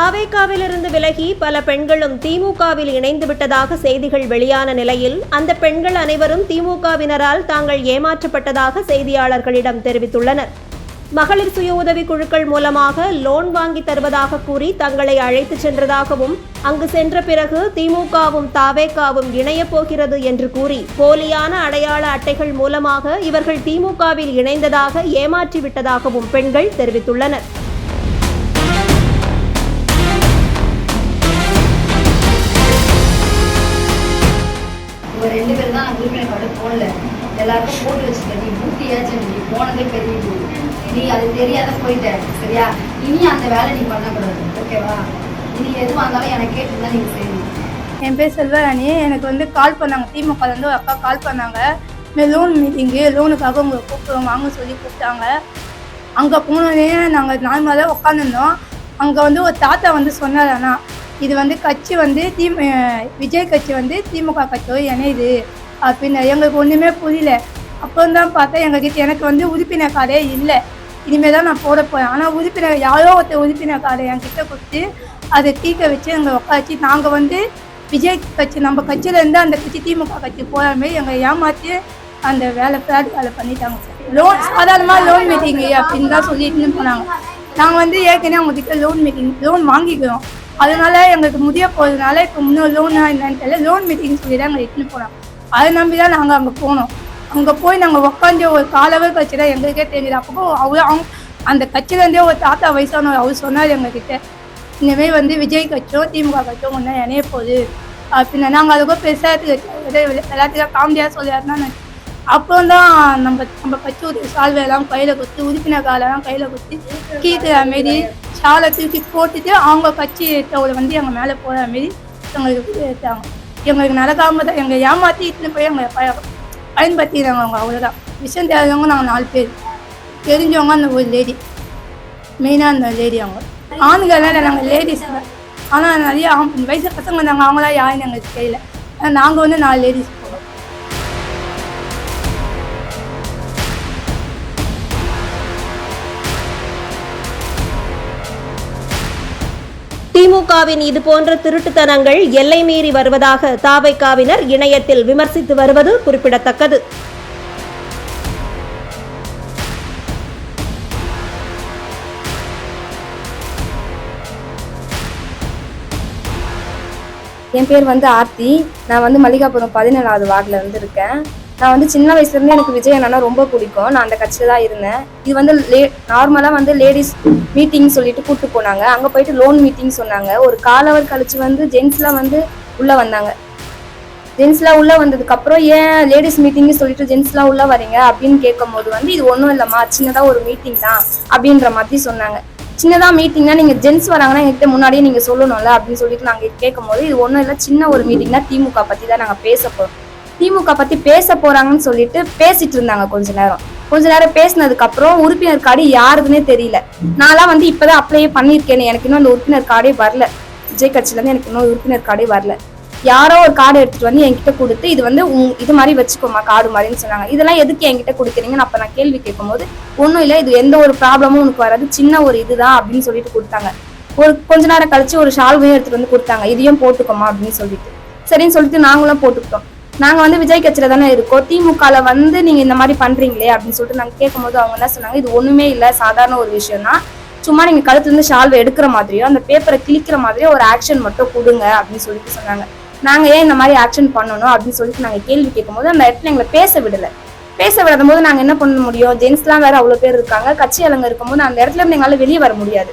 தாவேகாவிலிருந்து விலகி பல பெண்களும் திமுகவில் இணைந்து விட்டதாக செய்திகள் வெளியான நிலையில் அந்த பெண்கள் அனைவரும் திமுகவினரால் தாங்கள் ஏமாற்றப்பட்டதாக செய்தியாளர்களிடம் தெரிவித்துள்ளனர். மகளிர் சுய உதவி குழுக்கள் மூலமாக லோன் வாங்கி தருவதாக கூறி தங்களை அழைத்துச் சென்றதாகவும் அங்கு சென்ற பிறகு திமுகவும் தாவேகாவும் இணையப் போகிறது என்று கூறி போலியான அடையாள அட்டைகள் மூலமாக இவர்கள் திமுகவில் இணைந்ததாக ஏமாற்றிவிட்டதாகவும் பெண்கள் தெரிவித்துள்ளனர். ரெண்டு பேரும் தான் உறுப்பினர் கார்டு போடல எல்லாருக்கும் போட்டு வச்சுக்க நீ பூட்டியாச்சும் நீ போனதே பெரிய பூ நீ அது தெரியாத போயிட்ட சரியா? இனி அந்த வேலை நீ பண்ணக்கூடாது ஓகேவா? இனி எதுவாக இருந்தாலும் எனக்கு கேட்டுருந்தா நீங்கள் செய்யணும். என் பேர் செல்வராணி எனக்கு வந்து கால் பண்ணாங்க. திமுகலேருந்து ஒரு அக்கா கால் பண்ணாங்க. இந்த லோன் மீட்டிங்கு லோனுக்காக உங்களை கூப்பிடுவோம் வாங்க சொல்லி கூப்பிட்டாங்க. அங்கே போனோடனே நாங்கள் நார்மலாக உட்காந்துருந்தோம் அங்கே வந்து ஒரு தாத்தா வந்து சொன்னார் ஆனால் இது வந்து கட்சி வந்து தி விஜய் கட்சி வந்து திமுக கட்சியோடு இணையுது அப்படின்னு எங்களுக்கு ஒன்றுமே புரியல. அப்புறம் தான் பார்த்தா எங்ககிட்ட எனக்கு வந்து உறுப்பினர் கார்டே இல்லை. இனிமேல் தான் நான் போட போகிறேன் ஆனால் உறுப்பினர் யாரோ ஒருத்தர் உறுப்பினர் கார்டை என்கிட்ட கொடுத்து அதை தீக்க வச்சு எங்களை உட்காச்சு நாங்கள் வந்து விஜய் கட்சி நம்ம கட்சியிலேருந்து அந்த கட்சி திமுக கட்சி போகிற எங்களை ஏமாற்றி அந்த வேலை ஃப்ராட் வேலை பண்ணிட்டாங்க. சார் லோன் சாதாரணமாக லோன் மீட்டிங் அப்படின்னு தான் சொல்லிட்டு போனாங்க. நாங்கள் வந்து ஏற்கனவே அவங்ககிட்ட லோன் மீட்டிங் லோன் வாங்கிக்கிறோம். அதனால எங்களுக்கு முடிய போகிறதுனால இப்போ இன்னும் லோனா என்னன்னு தெரியல. லோன் மீட்டிங் சொல்லி தான் எங்களை இட்டுன்னு போனோம் அதை நம்பி தான் நாங்கள் அங்கே போனோம். அங்கே போய் நாங்கள் உட்காந்து ஒரு காலவர் கட்சி தான் எங்களுக்கே தெரியுது. அப்போ அவ்வளோ அவங்க அந்த கட்சியிலேருந்தே ஒரு தாத்தா வயசானவர் அவர் சொன்னார் எங்ககிட்ட இனிமேல் வந்து விஜய் கட்சியோ திமுக கட்சியோ ஒன்றா இணைய போகுது. அப்படின்னா நாங்கள் அதுக்கும் பெருசாக எல்லாத்துக்கும் காமெடியாக சொல்லியாருன்னா அப்புறம் தான் நம்ம நம்ம கட்சி ஒரு சால்வை எல்லாம் கையில் கொடுத்து உறுப்பினர் காலெல்லாம் கையில் கொடுத்து கீக்கிற மாரி ஷாலை தூக்கி போட்டுட்டு அவங்க கட்சி தோலை வந்து எங்கள் மேலே போகிற மாரி எங்களுக்கு எடுத்தாங்க. எங்களுக்கு நடக்காம தான் எங்களை ஏமாற்றி இட்டுன்னு போய் எங்களை பய பயன்படுத்திடுறாங்க அவங்க அவ்வளோதான் விஷயம் தெரிஞ்சவங்க நாங்கள் நாலு பேர். தெரிஞ்சவங்க அந்த ஒரு லேடி மெயினாக அந்த லேடி அவங்க. ஆண்கள்லாம் இல்லை நாங்கள் லேடிஸ் ஆனால் நிறைய வயசு பசங்க வந்தாங்க அவங்களாம் யாருன்னு எங்களுக்கு தெரியல. நாங்கள் வந்து நாலு லேடிஸ் திமுகவின் இதுபோன்ற திருட்டுத்தனங்கள் எல்லை மீறி வருவதாக தாவைக்காவினர் இணையத்தில் விமர்சித்து வருவது குறிப்பிடத்தக்கது. என் பேர் வந்து ஆர்த்தி. நான் வந்து மல்லிகாபுரம் பதினேழாவது வார்டில் இருந்து இருக்கேன் நான் வந்து சின்ன வயசுலேருந்து எனக்கு விஜய் அண்ணா ரொம்ப பிடிக்கும். நான் அந்த கட்சியில் தான் இருந்தேன். இது வந்து லே நார்மலாக வந்து லேடிஸ் மீட்டிங் சொல்லிட்டு கூப்பிட்டு போனாங்க. அங்கே போயிட்டு லோன் மீட்டிங் சொன்னாங்க. ஒரு காலவர் கழிச்சு வந்து ஜென்ஸ்லாம் வந்து உள்ளே வந்தாங்க. ஜென்ஸ்லாம் உள்ளே வந்ததுக்கப்புறம் ஏன் லேடிஸ் மீட்டிங்னு சொல்லிட்டு ஜென்ஸ்லாம் உள்ளே வரீங்க? அப்படின்னு கேட்கும்போது வந்து இது ஒன்றும் இல்லைம்மா சின்னதாக ஒரு மீட்டிங் தான் அப்படின்ற மாதிரி சொன்னாங்க. சின்னதாக மீட்டிங்னா நீங்கள் ஜென்ஸ் வராங்கன்னா எங்ககிட்ட முன்னாடியே நீங்கள் சொல்லணும்ல அப்படின்னு சொல்லிட்டு நாங்கள் கேட்கும்போது இது ஒன்றும் இல்லை சின்ன ஒரு மீட்டிங் தான் திமுக பற்றி தான் நாங்கள் பேச போகிறோம் திமுக பற்றி பேச போகிறாங்கன்னு சொல்லிட்டு பேசிட்டு இருந்தாங்க கொஞ்ச நேரம். கொஞ்ச நேரம் பேசினதுக்கு அப்புறம் உறுப்பினர் கார்டு யாருதுன்னே தெரியல. நான்லாம் வந்து இப்பதான் அப்ளையே பண்ணியிருக்கேன் எனக்கு இன்னும் அந்த உறுப்பினர் கார்டே வரல. விஜய் கட்சியிலேருந்து எனக்கு இன்னும் உறுப்பினர் கார்டே வரல. யாரோ ஒரு கார்டு எடுத்துட்டு வந்து என்கிட்ட கொடுத்து இது வந்து உங் இது மாதிரி வச்சுக்கோமா கார்டு மாதிரின்னு சொன்னாங்க. இதெல்லாம் எதுக்கு என்கிட்ட கொடுக்குறீங்கன்னு அப்போ நான் கேள்வி கேட்கும்போது ஒன்றும் இல்லை இது எந்த ஒரு ப்ராப்ளமும் உனக்கு வராது. சின்ன ஒரு இதுதான் அப்படின்னு சொல்லிட்டு கொடுத்தாங்க. ஒரு கொஞ்ச நேரம் கழிச்சு ஒரு ஷால்வையும் எடுத்துட்டு வந்து கொடுத்தாங்க. இதையும் போட்டுக்கோமா அப்படின்னு சொல்லிட்டு. சரின்னு சொல்லிட்டு நாங்களும் போட்டுக்கிட்டோம். நாங்கள் வந்து விஜய் கட்சியில் தானே இருக்கோம். திமுகவில் வந்து நீங்கள் இந்த மாதிரி பண்ணுறீங்களே அப்படின்னு சொல்லிட்டு நாங்கள் கேட்கும்போது அவங்க என்ன சொன்னாங்க இது ஒன்றுமே இல்லை சாதாரண ஒரு விஷயம் தான் சும்மா நீங்கள் கழுத்துலேருந்து ஷால்வை எடுக்கிற மாதிரியோ அந்த பேப்பரை கிழிக்கிற மாதிரியோ ஒரு ஆக்ஷன் மட்டும் கொடுங்க அப்படின்னு சொல்லிட்டு சொன்னாங்க. நாங்கள் ஏன் இந்த மாதிரி ஆக்ஷன் பண்ணணும் அப்படின்னு சொல்லிட்டு நாங்கள் கேள்வி கேட்கும்போது அந்த இடத்துல எங்களை பேச விடலை. பேச விடும் போது நாங்கள் என்ன பண்ண முடியும்? ஜென்ஸ்லாம் வேற அவ்வளோ பேர் இருக்காங்க. கட்சி அலங்க இருக்கும்போது அந்த இடத்துல இருந்து எங்களால் வெளியே வர முடியாது.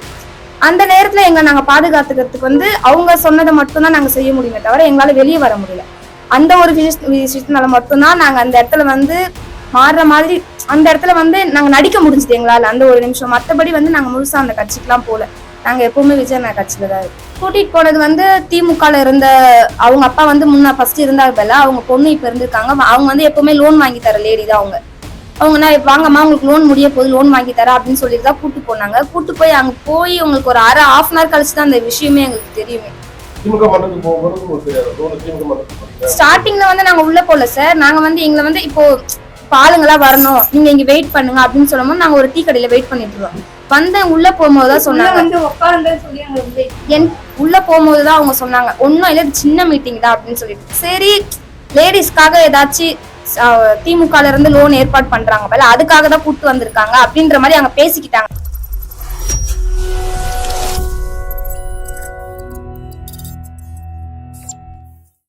அந்த நேரத்தில் எங்களை நாங்கள் பாதுகாத்துக்கிறதுக்கு வந்து அவங்க சொன்னதை மட்டும்தான் நாங்கள் செய்ய முடியுமே தவிர எங்களால் வெளியே வர முடியல. அந்த ஒரு விஷய- விஷயத்தினால மட்டும்தான் நாங்க அந்த இடத்துல வந்து மாறுற மாதிரி அந்த இடத்துல வந்து நாங்க நடிக்க முடிஞ்சது எங்களால அந்த ஒரு நிமிஷம். மத்தபடி வந்து நாங்க முழுசா அந்த கட்சிக்கெல்லாம் போல. நாங்க எப்பவுமே விஜய் நான் கட்சியில தான் கூட்டிகிட்டு கூட்டிட்டு போனது வந்து திமுகல இருந்த அவங்க அப்பா வந்து முன்ன ஃபர்ஸ்ட் இருந்தாங்கல்ல அவங்க பொண்ணு இப்ப இருந்திருக்காங்க. அவங்க வந்து எப்பவுமே லோன் வாங்கி தர லேடி தான் அவங்க. அவங்க நான் வாங்கம்மா உங்களுக்கு லோன் முடிய போது லோன் வாங்கி தரேன் அப்படின்னு சொல்லிட்டு தான் கூட்டு போனாங்க. கூட்டு போய் அங்க போய் உங்களுக்கு ஒரு அரை ஹாஃப் அன் ஹவர் கழிச்சு தான் அந்த விஷயமே எங்களுக்கு தெரியுமே. திமுக மன்றத்துக்கு போகும்போது உங்களுக்கு தெரியாது. லோனு திமுக மன்றத்துக்கு போறீங்க. ஸ்டார்டிங்ல வந்து நாங்க உள்ள போல சார் நாங்க வந்து எங்களை வந்து இப்போ ஆளுங்களா வரணும். நீங்க இங்க வெயிட் பண்ணுங்க அப்படின்னு சொல்லும்போது நாங்க ஒரு டீ கடையில வெயிட் பண்ணிட்டு இருக்கோம். வந்தேன் உள்ள போகும்போது தான் சொன்னாங்க. வந்து உட்காருந்தேன்னு சொல்லி எங்களுக்கு வந்து என் உள்ள போகும்போது தான் அவங்க சொன்னாங்க. ஒன்றும் இல்லை சின்ன மீட்டிங் தான் அப்படின்னு சொல்லிட்டு. சரி லேடிஸ்க்காக ஏதாச்சும் திமுகல இருந்து லோன் ஏற்பாடு பண்றாங்க. போல அதுக்காக தான் கூட்டு வந்திருக்காங்க அப்படின்ற மாதிரி அங்க பேசிக்கிட்டாங்க.